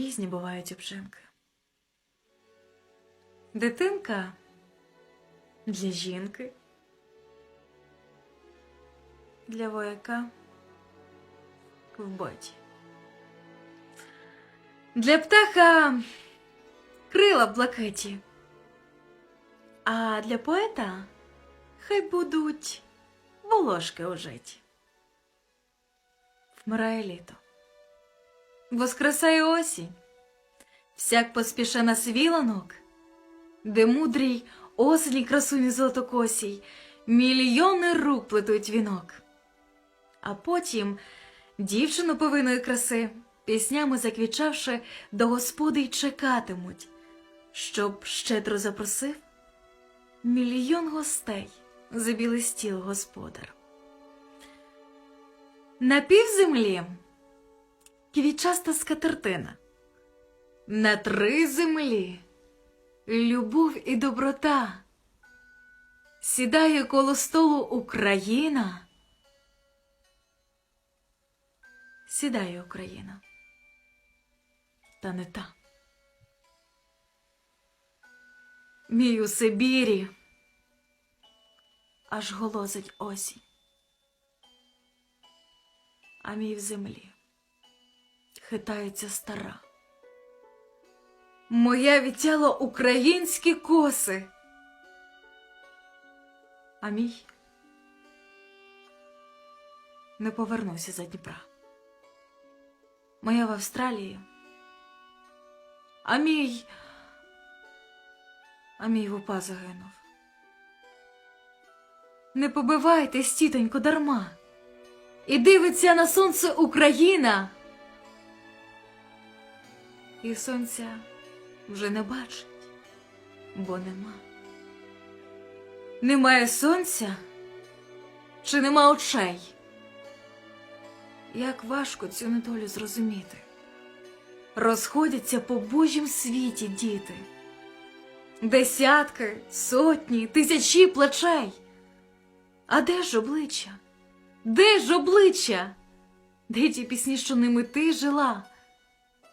Різні бувають обжинки. Дитинка для жінки, для вояка в боті. Для птаха крила блакиті, а для поета хай будуть волошки ожиті. Вмирає літо. Воскресає осінь, всяк поспіше на свій ланок, де мудрій ослі красуні золотокосій, мільйони рук плетуть вінок. А потім дівчину повинної краси, піснями заквічавши, до господи й чекатимуть, щоб щедро запросив мільйон гостей за білий стіл господар. На півземлі квітчаста скатертина. На три землі любов і доброта. Сідає коло столу Україна. Сідає Україна. Та не та. Мій у Сибірі. Аж голозить осінь. А мій в землі хитається стара. Моя відтяла українські коси. А мій не повернуся за Дніпра. Моя в Австралії. А мій. А мій в упа загинув. Не побивайтесь, тітонько, дарма. І дивиться на сонце Україна. І сонця вже не бачить, бо нема. Немає сонця чи нема очей? Як важко цю недолю зрозуміти. Розходяться по Божім світі діти. Десятки, сотні, тисячі плечей. А де ж обличчя? Де ж обличчя? Де ті пісні, що ними ти жила?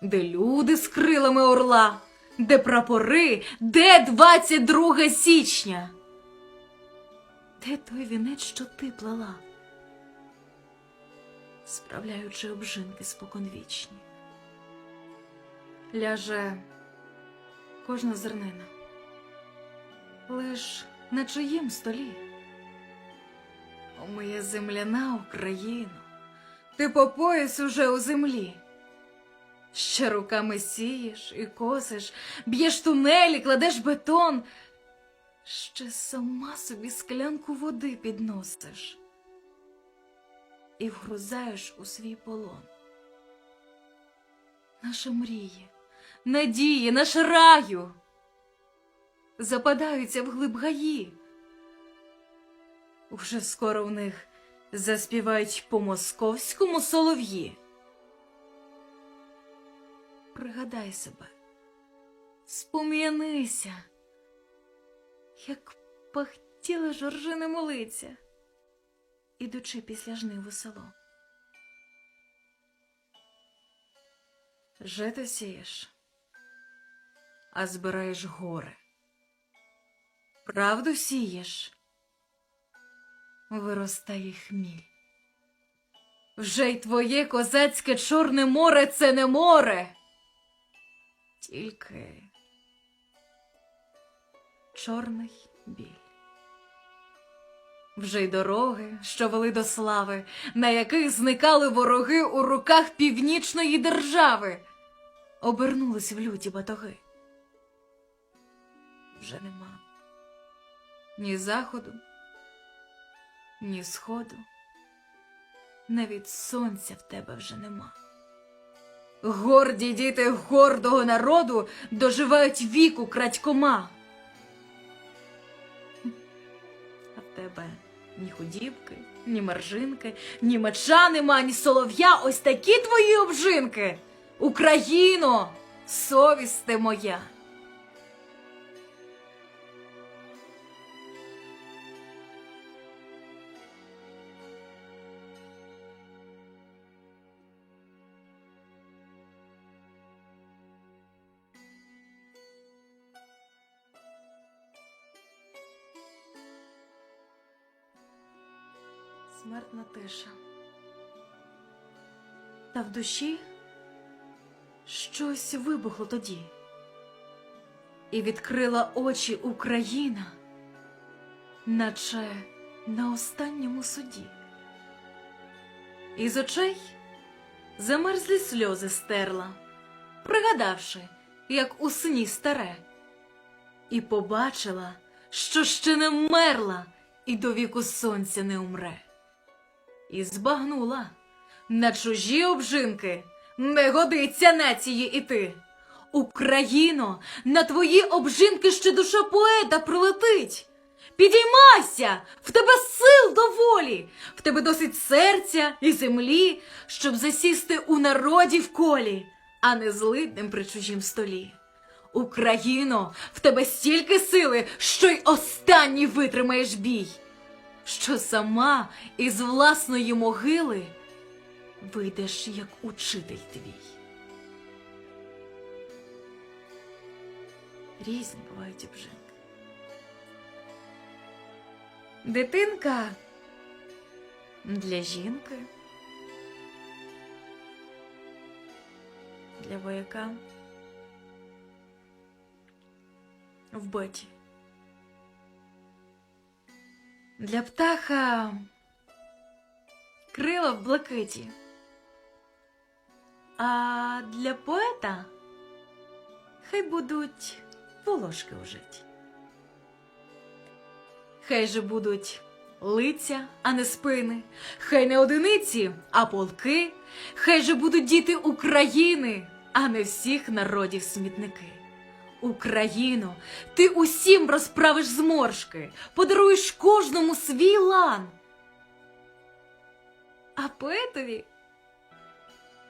Де люди з крилами орла? Де прапори? Де 22 січня? Де той вінець, що ти плела? Справляючи обжинки споконвічні. Ляже кожна зернина. Лиш на чиїм столі. О, моя земляна Україно, ти по пояс уже у землі. Ще руками сієш і косиш, б'єш тунелі, кладеш бетон, ще сама собі склянку води підносиш і вгрузаєш у свій полон. Наші мрії, надії, наш раю западаються в глиб гаї. Уже скоро в них заспівають по московському солов'ї. Пригадай себе, спом'янися, як пахтіла жоржина молиця, ідучи після жнив у село. Жито сієш, а збираєш горе. Правду сієш, виростає хміль. Вже й твоє козацьке чорне море це не море. Тільки чорний біль. Вже й дороги, що вели до слави, на яких зникали вороги у руках північної держави, обернулись в люті батоги. Вже нема ні заходу, ні сходу, навіть сонця в тебе вже нема. Горді діти гордого народу доживають віку крадькома. А в тебе ні худібки, ні маржинки, ні меча нема, ні солов'я. Ось такі твої обжинки. Україно, совісти моя. Смертна тиша. Та в душі щось вибухло тоді. І відкрила очі Україна, наче на останньому суді. Із очей замерзлі сльози стерла, пригадавши, як у сні старе, і побачила, що ще не вмерла і до віку сонця не умре. І збагнула на чужі обжинки не годиться нації іти. Україно, на твої обжинки ще душа поета прилетить. Підіймайся, в тебе сил доволі, в тебе досить серця і землі, щоб засісти у народі в колі, а не злидним при чужім столі. Україно, в тебе стільки сили, що й останній витримаєш бій, що сама із власної могили вийдеш як учитель твій. Різні бувають обжинки. Дитинка для жінки, для вояка в вбиті. Для птаха крила в блакиті. А для поета хай будуть волошки у житті. Хай же будуть лиця, а не спини, хай не одиниці, а полки, хай же будуть діти України, а не всіх народів смітники. Україно, ти усім розправиш зморшки, подаруєш кожному свій лан. А поетові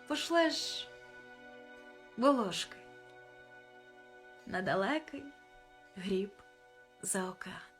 пошлеш волошки на далекий гріб за океан.